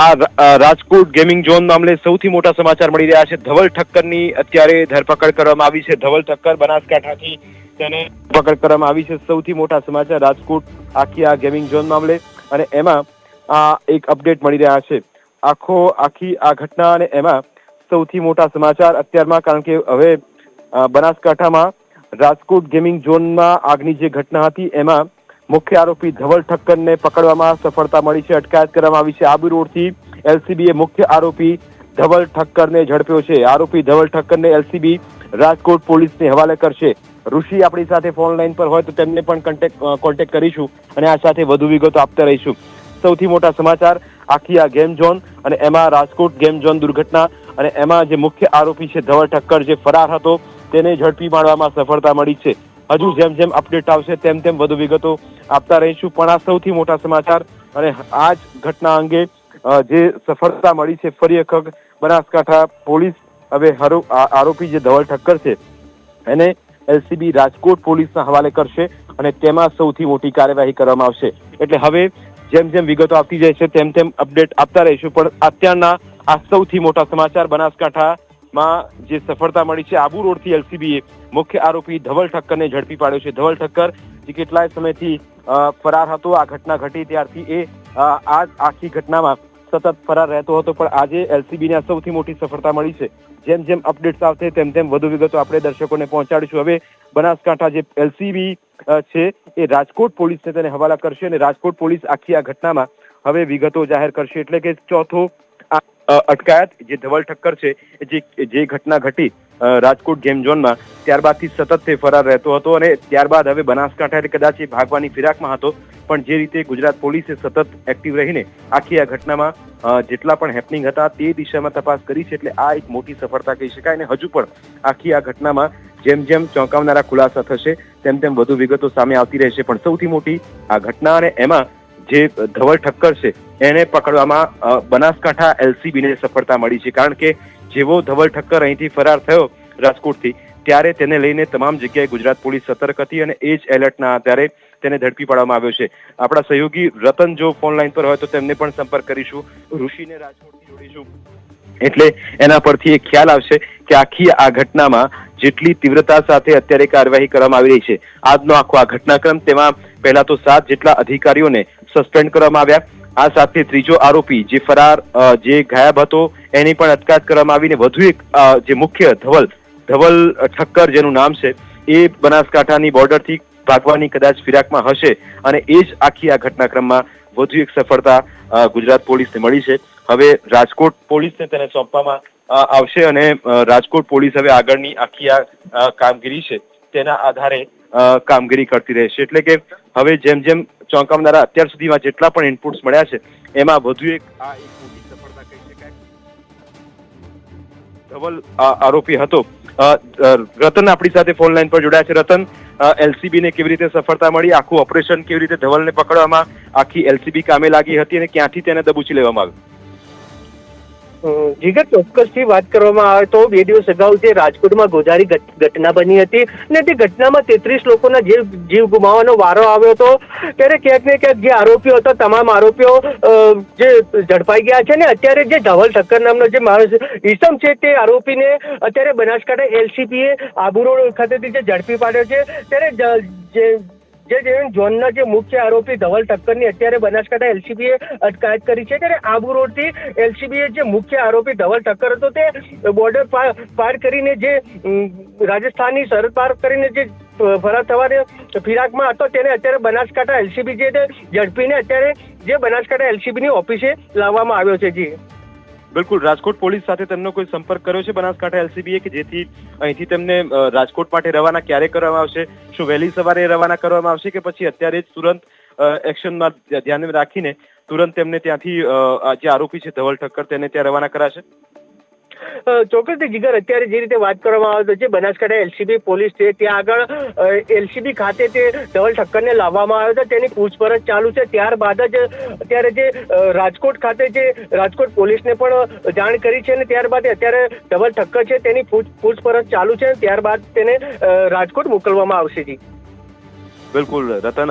આ Rajkot gaming zone મામલે સૌથી મોટા સમાચાર મળી રહ્યા છે. ધવલ ઠક્કરની અત્યારે ધરપકડ કરવામાં આવી છે. ધવલ ઠક્કર બનાસકાંઠાથી તેને પકડ કરવામાં આવી છે. સૌથી મોટા સમાચાર રાજકોટ આખી આ ગેમિંગ ઝોન મામલે અને એમાં આ એક અપડેટ મળી રહ્યા છે. આખો, આખી આ ઘટના અને એમાં સૌથી મોટા સમાચાર અત્યારમાં, કારણ કે હવે બનાસકાંઠામાં રાજકોટ ગેમિંગ ઝોનમાં આગની જે ઘટના હતી, એમાં મુખ્ય આરોપી ધવલ ઠક્કરને પકડવામાં સફળતા મળી છે. અટકાયત કરવામાં આવી છે. આબુ રોડથી એલસીબીએ મુખ્ય આરોપી ધવલ ઠક્કરને ઝડપ્યો છે. આરોપી ધવલ ઠક્કરને એલસીબી રાજકોટ પોલીસને હવાલે કરશે. ઋષિ આપણી સાથે ફોન લાઈન પર હોય તો તેમને પણ કોન્ટેક કોન્ટેક્ટ કરીશું અને આ સાથે વધુ વિગતો આપતા રહીશું. સૌથી મોટા સમાચાર, આખી આ ગેમ ઝોન અને એમાં રાજકોટ ગેમ ઝોન દુર્ઘટના અને એમાં જે મુખ્ય આરોપી છે ધવલ ઠક્કર જે ફરાર હતો, તેને ઝડપી પાડવામાં સફળતા મળી છે. હજુ જેમ જેમ અપડેટ આવશે, તેમ તેમ વધુ વિગતો આપતા રહીશું. પણ આ સૌથી મોટા સમાચાર અને આ જ ઘટના અંગે જે સફળતા મળી છે, ફરી વખત બનાસકાંઠા પોલીસ હવે આરોપી જે ધવલ ઠક્કર છે, એને એલસીબી રાજકોટ પોલીસના હવાલે કરશે અને તેમાં સૌથી મોટી કાર્યવાહી કરવામાં આવશે. એટલે હવે જેમ જેમ વિગતો આપતી જાય છે, તેમ તેમ અપડેટ આપતા રહીશું. પણ અત્યારના આ સૌથી મોટા સમાચાર બનાસકાંઠામાં જે સફળતા મળી છે આબુ રોડથી એલસીબીએ મુખ્ય આરોપી ધવલ ઠક્કરને ઝડપી પાડ્યો છે. ધવલ ઠક્કર જે કેટલાય સમયથી ફરાર હતો. આ ઘટના ઘટી ત્યારથી એ આ આખી ઘટનામાં સતત ફરાર રહેતો હતો. પણ આજે એલસીબીને આ સૌથી મોટી સફળતા મળી છે. જેમ જેમ અપડેટ્સ આવશે તેમ તેમ વધુ વિગતો આપણે દર્શકોને પહોંચાડીશું. હવે બનાસકાંઠા જે એલસીબી છે એ રાજકોટ પોલીસને તેને હવાલા કરશે અને રાજકોટ પોલીસ આખી આ ઘટનામાં હવે વિગતો જાહેર કરશે. એટલે કે ચોથો અટકાયત, જે ધવલ ઠક્કર છે, જે જે ઘટના ઘટી રાજકોટ ગેમ ઝોનમાં, ત્યારબાદથી સતત તે ફરાર રહેતો હતો અને ત્યારબાદ હવે બનાસકાંઠા એટલે કદાચ એ ભાગવાની ફિરાકમાં હતો, પણ જે રીતે ગુજરાત પોલીસે સતત એક્ટિવ રહીને આખી આ ઘટનામાં જેટલા પણ હેપનિંગ હતા, તે દિશામાં તપાસ કરી છે, એટલે આ એક મોટી સફળતા કહી શકાય અને હજુ પણ આખી આ ઘટનામાં જેમ જેમ ચોંકાવનારા ખુલાસા થશે, તેમ તેમ વધુ વિગતો સામે આવતી રહેશે. પણ સૌથી મોટી આ ઘટના અને એમાં જે ધવલ ઠક્કર છે, એને પકડવામાં બનાસકાંઠા એલસીબીને સફળતા મળી છે. કારણ કે જેવો ધવલ ઠક્કર અહીંથી ફરાર થયો રાજકોટથી, ત્યારે તેને લઈને તમામ જગ્યાએ ગુજરાત પોલીસ સતર્ક હતી અને એ જ એલર્ટના આધારે તેને ઝડપી પાડવામાં આવ્યો છે. આપણા સહયોગી રતન જો ફોન લાઈન પર હોય તો તેમને પણ સંપર્ક કરીશું. ઋષિને રાજકોટથી જોડીશું. એટલે એના પરથી એ ખ્યાલ આવશે કે આખી આ ઘટનામાં જેટલી તીવ્રતા સાથે અત્યારે કાર્યવાહી કરવામાં આવી રહી છે, આજનો આખો આ ઘટનાક્રમ, તેમાં પહેલા તો સાત જેટલા અધિકારીઓને સસ્પેન્ડ કરવામાં આવ્યા. આ સાથે ત્રીજો આરોપી જે ફરાર જે ગાયબ હતો, એની પણ અટકાયત કરવામાં આવીને વધુ એક જે મુખ્ય ધવલ ધવલ ઠક્કર જેનું નામ છે, એ બનાસકાંઠાની બોર્ડરથી ભાગવાની કદાચ ફિરાકમાં હશે અને એ જ આખી આ ઘટનાક્રમમાં વધુ એક સફળતા ગુજરાત પોલીસને મળી છે. હવે રાજકોટ પોલીસને તેને સોંપવામાં આવશે અને રાજકોટ પોલીસ હવે આગળની આખી આ કામગીરી છે, તેના આધારે કામગીરી કરતી રહેશે. એટલે કે હવે જેમ જેમ ચોંકાવનારા અત્યાર સુધીમાં જેટલા પણ ઇનપુટ્સ મળ્યા છે, એમાં વધુ એક આ એક મોટી સફળતા કહી શકાય. ધવલ આરોપી હતો. રતન આપણી સાથે ફોન લાઈન પર જોડાયા છે. રતન એલસીબી ને કેવી રીતે સફળતા મળી? આખું ઓપરેશન કેવી રીતે ધવલને પકડવામાં આખી એલસીબી કામે લાગી હતી અને ક્યાંથી તેને દબોચી લેવામાં આવ્યું? જીગર ચોક્કસથી વાત કરવામાં આવે તો બે દિવસ અગાઉ જે રાજકોટમાં ગોઝારી ઘટના બની હતી અને તે ઘટનામાં તેત્રીસ લોકોના જીવ જીવ ગુમાવવાનો વારો આવ્યો હતો. ત્યારે ક્યાંક ને ક્યાંક જે આરોપીઓ હતા, તમામ આરોપીઓ જે ઝડપાઈ ગયા છે ને અત્યારે જે ધવલ ઠક્કર નામનો જે માણસ ઈસમ છે તે આરોપીને અત્યારે બનાસકાંઠા એલસીપીએ આબુ રોડ ખાતેથી જે ઝડપી પાડ્યો છે. ત્યારે જ- જે જે જે ઝોનના જે મુખ્ય આરોપી ધવલ ઠક્કરની અત્યારે બનાસકાંઠા એલસીબીએ અટકાયત કરી છે. ત્યારે આબુ રોડથી એલસીબીએ જે મુખ્ય આરોપી ધવલ ઠક્કર હતો તે બોર્ડર પાર કરીને જે રાજસ્થાનની સરહદ પાર કરીને જે ફરાર થવાને ફિરાકમાં હતો તેને અત્યારે બનાસકાંઠા એલસીબી જે ઝડપીને અત્યારે જે બનાસકાંઠા એલસીબીની ઓફિસે લાવવામાં આવ્યો છે. જી. બિલકુલ, રાજકોટ પોલીસ સાથે તેમનો કોઈ સંપર્ક કર્યો છે બનાસકાંઠા એલસીબીએ કે જેથી અહીંથી તેમને રાજકોટ માટે રવાના ક્યારે કરવામાં આવશે? શું વહેલી સવારે રવાના કરવામાં આવશે કે પછી અત્યારે જ તુરંત એક્શનમાં ધ્યાને રાખીને તુરંત તેમને ત્યાંથી જે આરોપી છે ધવલ ઠક્કર, તેને ત્યાં રવાના કરાશે? ચોક્કસથી જીગર, અત્યારે જે રીતે વાત કરવામાં આવે છે બનાસકાંઠા એલસીબી પોલીસ છે, ત્યાં આગળ એલસીબી ખાતે તે ધવલ ઠક્કરને લાવવામાં આવ્યો હતો, તેની પૂછપરછ ચાલુ છે. ત્યારબાદ જ અત્યારે જે રાજકોટ ખાતે જે રાજકોટ પોલીસને પણ જાણ કરી છે અને ત્યારબાદ અત્યારે ધવલ ઠક્કર છે, તેની પૂછપરછ ચાલુ છે ત્યારબાદ તેને રાજકોટ મોકલવામાં આવશે જી. બિલકુલ, રતન